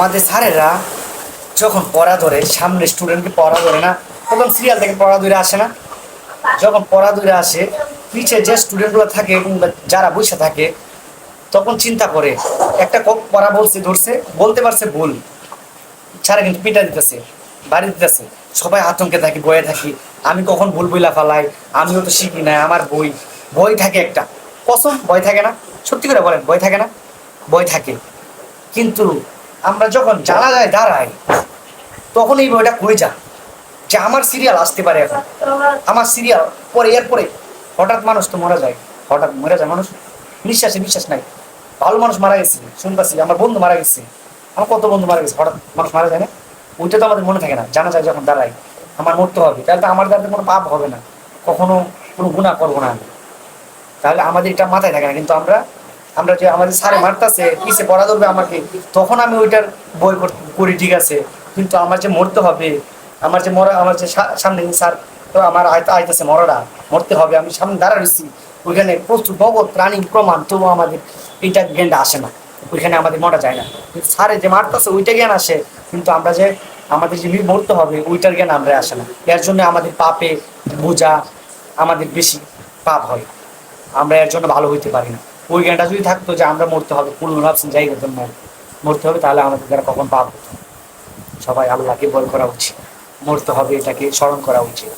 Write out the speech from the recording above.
আমাদের স্যারেরা যখন পড়া ধরে, সামনে স্টুডেন্টকে পড়া ধরে না, তখন সিরিয়াল থেকে পড়া ধরে আসে না। যখন পড়া ধরে আসে পিছে যে স্টুডেন্টগুলো থাকে এবং যারা বসে থাকে, তখন চিন্তা করে, একটা পড়া বলছে, ধরছে, বলতে পারছে ভুল। ছাড়া কিন্তু পিটা দিতেছে, বাড়ি দিতেছে। সবাই আতঙ্কে থাকি বয়ে থাকি। আমি কখন ভুল বইলা ফালাই, আমিও তো শিখি না, আমার বই। বই থাকে একটা। কসম বই থাকে না। সত্যি করে বলেন বই থাকে না? বই থাকে। কিন্তু আমরা যখন জানা যায় দাঁড়াই, তখন এই বইটা কই যা যে আমার সিরিয়াল আসতে পারে এখন। আমার সিরিয়াল পরে, এরপরে হঠাৎ মানুষ তো মারা যায়। হঠাৎ মরে যায় মানুষ? নিঃশ্বাসে বিশ্বাস নাই। ভালো মানুষ মারা গেছে, শুনতেছি। আমার বন্ধু মারা গেছে। আমার কত বন্ধু মারা গেছে? হঠাৎ মানুষ মারা যায় না? ওইটা তো আমাদের মনে থাকে না। জানা যায় যখন দাঁড়াই, আমার মরতে হবে। তাহলে তো আমার দ্বারা কোনো পাপ হবে না। কখনো কোনো গুণা করব না তাহলে আমাদের এটা মাথায় থাকে না। কিন্তু আমরা আমরা যে আমাদের স্যারে মারতাছে কিসে পড়া ধরবে আমাকে, তখন আমি ওইটার বই করি ঠিক আছে। কিন্তু আমার যে মরতে হবে, আমার যে মরা আমার যে সামনে স্যার আমার আইতে আইতেছে মরাটা, মরতে হবে, আমি সামনে দাঁড়া রয়েছি ওইখানে প্রচুর নগদ প্রাণী প্রমাণ তবু আমাদের এইটা জ্ঞানটা আসে না। ওইখানে আমাদের মরা যায় না। কিন্তু স্যারে যে মারতেছে, ওইটা জ্ঞান আসে। কিন্তু আমরা যে আমাদের যে মরতে হবে, ওইটার জ্ঞান আমরা আসে না। এর জন্য আমাদের পাপে বোঝা আমাদের বেশি পাপ হয়। আমরা এর জন্য ভালো হইতে পারি না। ওই জ্ঞানটা যদি থাকতো যে আমরা মরতে হবে পূর্ণ ভাবছেন, যাই হতো না মরতে হবে তাহলে আমাদের যারা কখন পাপ সবাই আল্লাহকে বল করা উচিত। মরতে হবে এটাকে স্মরণ করা উচিত।